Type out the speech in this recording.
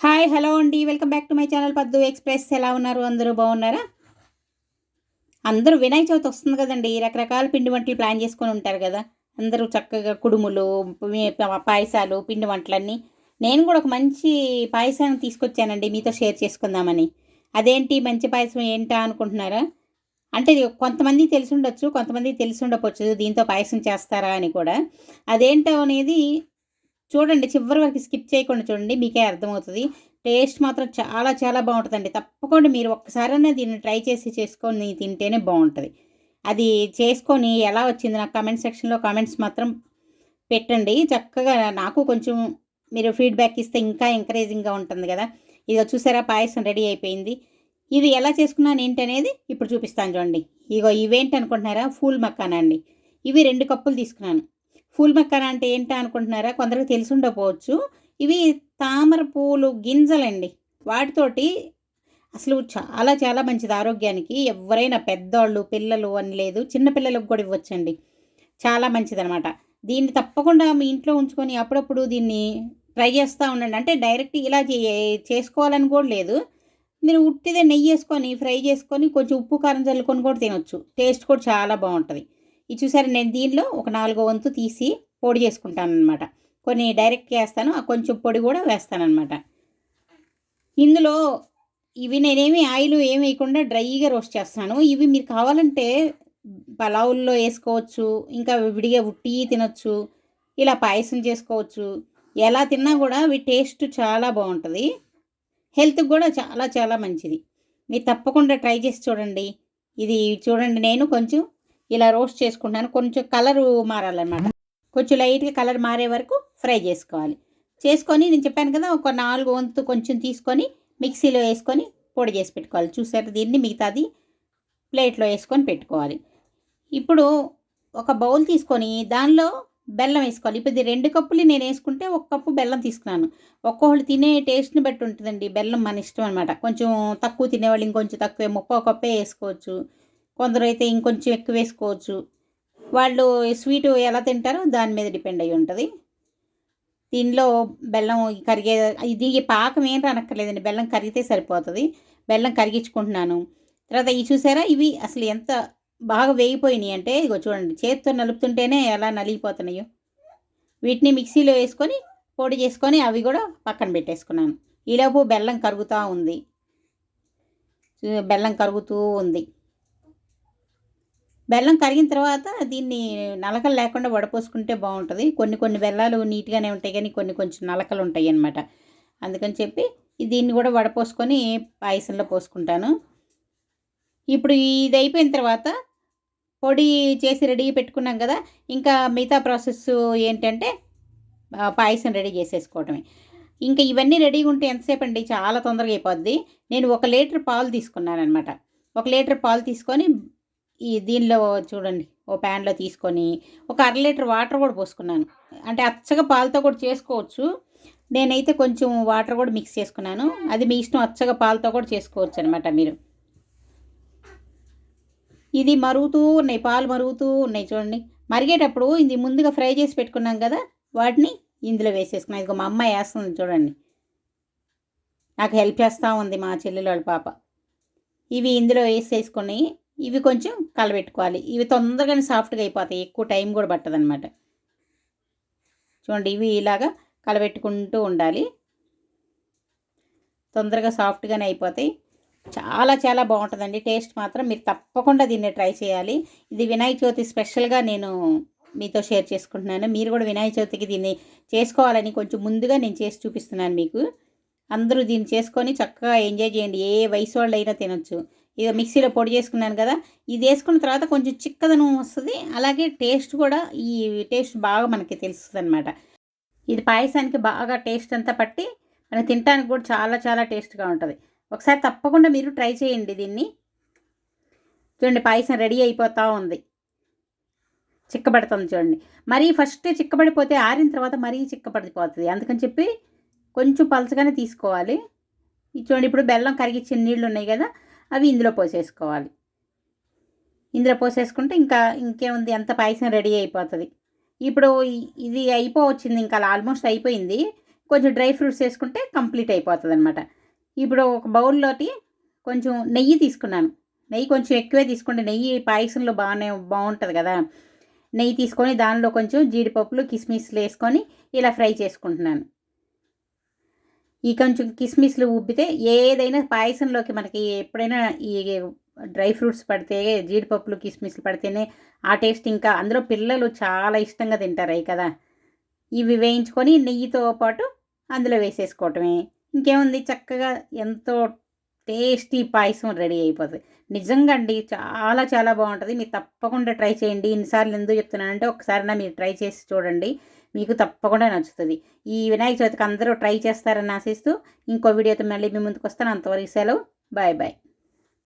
Hi hello అండి. Welcome back to my channel Paddu express. ఎలా ఉన్నారు? అందరూ బాగున్నారా? అందరూ వినాయక చవితి వస్తుంది కదండి. రకరకాల పిండి వంటలు ప్లాన్ చేసుకొని ఉంటారు కదా. అందరూ చక్కగా కుడుములు పాయసాలు పిండి వంటలన్నీ. నేను కూడా ఒక మంచి పాయసాన్ని తీసుకొచ్చానండి. మీతో షేర్ చేసుకుందామని. అదేంటి? మంచి పాయసం ఏంటా అనుకుంటున్నారా? అంటే ఇది కొంతమంది తెలిసి ఉండొచ్చు కొంతమంది తెలిసి ఉండకపోవచ్చు. దీంతో పాయసం చేస్తారా అని కూడా. అదేంటో అనేది చూడండి చివరి వరకు స్కిప్ చేయకుండా చూడండి మీకే అర్థమవుతుంది. టేస్ట్ మాత్రం చాలా చాలా బాగుంటుందండి. తప్పకుండా మీరు ఒక్కసారైనా దీన్ని ట్రై చేసి చేసుకొని తింటేనే బాగుంటుంది. అది చేసుకొని ఎలా వచ్చింది నాకు కామెంట్ సెక్షన్లో కామెంట్స్ మాత్రం పెట్టండి. చక్కగా నాకు కొంచెం మీరు ఫీడ్బ్యాక్ ఇస్తే ఇంకా ఎంకరేజింగ్గా ఉంటుంది కదా. ఇదిగో చూసారా పాయసం రెడీ అయిపోయింది. ఇది ఎలా చేసుకున్నాను ఏంటనేది ఇప్పుడు చూపిస్తాను చూడండి. ఇగో ఇవేంటి అనుకుంటున్నారా? ఫూల్ మక్కానా అండి. ఇవి రెండు కప్పులు తీసుకున్నాను. ఫూల్ మక్కర అంటే ఏంటా అనుకుంటున్నారా? కొందరికి తెలిసి ఉండకపోవచ్చు. ఇవి తామర పూలు గింజలండి. వాటితోటి అసలు చాలా చాలా మంచిది ఆరోగ్యానికి. ఎవరైనా పెద్దవాళ్ళు పిల్లలు అని లేదు చిన్నపిల్లలకు కూడా ఇవ్వచ్చండి. చాలా మంచిదనమాట. దీన్ని తప్పకుండా మీ ఇంట్లో ఉంచుకొని అప్పుడప్పుడు దీన్ని ట్రై చేస్తూ ఉండండి. అంటే డైరెక్ట్ ఇలా చే- చేసుకోవాలని కూడా లేదు. మీరు ఉట్టిదే నెయ్యి వేసుకొని ఫ్రై చేసుకొని కొంచెం ఉప్పు కారం చల్లుకొని కూడా తినొచ్చు. టేస్ట్ కూడా చాలా బాగుంటుంది. ఇది చూసారు నేను దీనిలో ఒక నాలుగో వంతు తీసి పొడి చేసుకుంటాను అనమాట కొన్ని డైరెక్ట్గా వేస్తాను ఆ కొంచెం పొడి కూడా వేస్తాను అనమాట ఇందులో ఇవి నేనేమి ఆయిల్ ఏమి వేయకుండా డ్రైగా రోస్ట్ చేస్తాను. ఇవి మీరు కావాలంటే పలావుల్లో వేసుకోవచ్చు ఇంకా విడిగా ఉట్టి తినొచ్చు ఇలా పాయసం చేసుకోవచ్చు. ఎలా తిన్నా కూడా అవి టేస్ట్ చాలా బాగుంటుంది. హెల్త్కి కూడా చాలా చాలా మంచిది. మీరు తప్పకుండా ట్రై చేసి చూడండి. ఇది చూడండి నేను కొంచెం ఇలా రోస్ట్ చేసుకుంటాను. కొంచెం కలరు మారాలన్నమాట. కొంచెం లైట్గా కలర్ మారే వరకు ఫ్రై చేసుకోవాలి. చేసుకొని నేను చెప్పాను కదా ఒక నాలుగు వంతు కొంచెం తీసుకొని మిక్సీలో వేసుకొని పొడి చేసి పెట్టుకోవాలి. చూసారు దీన్ని మిగతాది ప్లేట్లో వేసుకొని పెట్టుకోవాలి. ఇప్పుడు ఒక బౌల్ తీసుకొని దానిలో బెల్లం వేసుకోవాలి. ఇప్పుడు ఇది రెండు కప్పులు నేను వేసుకుంటే ఒక కప్పు బెల్లం తీసుకున్నాను. ఒక్కొక్కళ్ళు తినే టేస్ట్ని బట్టి ఉంటుందండి బెల్లం మన ఇష్టం అనమాట కొంచెం తక్కువ తినేవాళ్ళు ఇంకొంచెం తక్కువ ముప్పో కప్పే వేసుకోవచ్చు. కొందరు అయితే ఇంకొంచెం ఎక్కువ వేసుకోవచ్చు. వాళ్ళు స్వీట్ ఎలా తింటారో దాని మీద డిపెండ్ అయి ఉంటుంది. దీనిలో బెల్లం కరిగే ఇది పాకం ఏం రానక్కర్లేదండి. బెల్లం కరిగితే సరిపోతుంది. బెల్లం కరిగించుకుంటున్నాను. తర్వాత ఇవి చూసారా? ఇవి అసలు ఎంత బాగా వేగిపోయినాయి అంటే ఇగో చూడండి. చేతితో నలుపుతుంటేనే ఎలా నలిగిపోతున్నాయో. వీటిని మిక్సీలో వేసుకొని పొడి చేసుకొని అవి కూడా పక్కన పెట్టేసుకున్నాను. ఈలోపు బెల్లం కరుగుతూ ఉంది. బెల్లం కరుగుతూ ఉంది. బెల్లం కరిగిన తర్వాత దీన్ని నలకలు లేకుండా వడపోసుకుంటే బాగుంటుంది. కొన్ని కొన్ని బెల్లాలు నీట్గానే ఉంటాయి కానీ కొన్ని కొంచెం నలకలు ఉంటాయి అన్నమాట. అందుకని చెప్పి దీన్ని కూడా వడపోసుకొని పాయసంలో పోసుకుంటాను. ఇప్పుడు ఇది అయిపోయిన తర్వాత పొడి చేసి రెడీ పెట్టుకున్నాం కదా ఇంకా మిగతా ప్రాసెస్ ఏంటంటే పాయసం రెడీ చేసేసుకోవటమే. ఇంకా ఇవన్నీ రెడీగా ఉంటే ఎంతసేపు అండి? చాలా తొందరగా అయిపోద్ది. నేను ఒక లీటర్ పాలు తీసుకున్నాను అనమాట ఒక లీటర్ పాలు తీసుకొని ఈ దీనిలో చూడండి ఓ ప్యాన్లో తీసుకొని ఒక అర లీటర్ వాటర్ కూడా పోసుకున్నాను. అంటే అచ్చగా పాలతో కూడా చేసుకోవచ్చు. నేనైతే కొంచెం వాటర్ కూడా మిక్స్ చేసుకున్నాను. అది మీ ఇష్టం అచ్చగా పాలతో కూడా చేసుకోవచ్చు అనమాట మీరు. ఇది మరుగుతూ ఉన్నాయి పాలు మరుగుతూ ఉన్నాయి చూడండి. మరిగేటప్పుడు ఇది ముందుగా ఫ్రై చేసి పెట్టుకున్నాం కదా వాటిని ఇందులో వేసేసుకున్నాం. ఇదిగో మా అమ్మ వేస్తుంది చూడండి. నాకు హెల్ప్ చేస్తూ ఉంది మా చెల్లెలు వాళ్ళ పాప. ఇవి ఇందులో వేసేసుకొని ఇవి కొంచెం కలబెట్టుకోవాలి. ఇవి తొందరగానే సాఫ్ట్గా అయిపోతాయి. ఎక్కువ టైం కూడా పట్టదనమాట చూడండి ఇవి ఇలాగా కలబెట్టుకుంటూ ఉండాలి. తొందరగా సాఫ్ట్గానే అయిపోతాయి. చాలా చాలా బాగుంటుందండి. టేస్ట్ మాత్రం మీరు తప్పకుండా దీన్ని ట్రై చేయాలి. ఇది వినాయక చవితి స్పెషల్గా నేను మీతో షేర్ చేసుకుంటున్నాను. మీరు కూడా వినాయక చవితికి దీన్ని చేసుకోవాలని కొంచెం ముందుగా నేను చేసి చూపిస్తున్నాను మీకు. అందరూ దీన్ని చేసుకొని చక్కగా ఎంజాయ్ చేయండి. ఏ వయసు వాళ్ళు అయినా తినొచ్చు. ఇక మిక్సీలో పొడి చేసుకున్నాను కదా ఇది వేసుకున్న తర్వాత కొంచెం చిక్కదనం వస్తుంది. అలాగే టేస్ట్ కూడా ఈ టేస్ట్ బాగా మనకి తెలుస్తుంది అనమాట ఇది పాయసానికి బాగా టేస్ట్ అంతా పట్టి మనకి తినడానికి కూడా చాలా చాలా టేస్ట్గా ఉంటుంది. ఒకసారి తప్పకుండా మీరు ట్రై చేయండి దీన్ని. చూడండి పాయసం రెడీ అయిపోతూ ఉంది. చిక్కబడుతుంది చూడండి. మరీ ఫస్ట్ చిక్కబడిపోతే ఆరిన తర్వాత మరీ చిక్కబడిపోతుంది. అందుకని చెప్పి కొంచెం పలచగానే తీసుకోవాలి. ఇది చూడండి ఇప్పుడు బెల్లం కరిగించిన నీళ్ళు ఉన్నాయి కదా అవి ఇందులో పోసేసుకోవాలి. ఇందులో పోసేసుకుంటే ఇంకా ఇంకేముంది? అంత పాయసం రెడీ అయిపోతుంది. ఇప్పుడు ఇది అయిపోవచ్చింది ఇంకా ఆల్మోస్ట్ అయిపోయింది. కొంచెం డ్రై ఫ్రూట్స్ వేసుకుంటే కంప్లీట్ అయిపోతుంది అనమాట ఇప్పుడు ఒక బౌల్లోకి కొంచెం నెయ్యి తీసుకున్నాను. నెయ్యి కొంచెం ఎక్కువే తీసుకోండి. నెయ్యి పాయసంలో బాగానే బాగుంటుంది కదా. నెయ్యి తీసుకొని దానిలో కొంచెం జీడిపప్పులు కిస్మిస్లు వేసుకొని ఇలా ఫ్రై చేసుకుంటున్నాను. ఈ కొంచెం కిస్మిస్లు ఉబ్బితే ఏదైనా పాయసంలోకి మనకి ఎప్పుడైనా ఈ డ్రై ఫ్రూట్స్ పడితే జీడిపప్పులు కిస్మిస్లు పడితేనే ఆ టేస్ట్ ఇంకా అందులో పిల్లలు చాలా ఇష్టంగా తింటారు అవి కదా. ఇవి వేయించుకొని నెయ్యితో పాటు అందులో వేసేసుకోవటమే. ఇంకేముంది? చక్కగా ఎంతో టేస్టీ పాయసం రెడీ అయిపోతుంది. నిజంగా అండి చాలా చాలా బాగుంటుంది. మీరు తప్పకుండా ట్రై చేయండి. ఇన్నిసార్లు ఎందుకు చెప్తున్నానంటే ఒకసారి మీరు ట్రై చేసి చూడండి. మీకు తప్పకుండా నచ్చుతుంది. ఈ వినాయక చవితికి అందరూ ట్రై చేస్తారని ఆశిస్తూ ఇంకో వీడియోతో మళ్ళీ మీ ముందుకు వస్తాను. అంతవరకు సెలవు. Bye bye.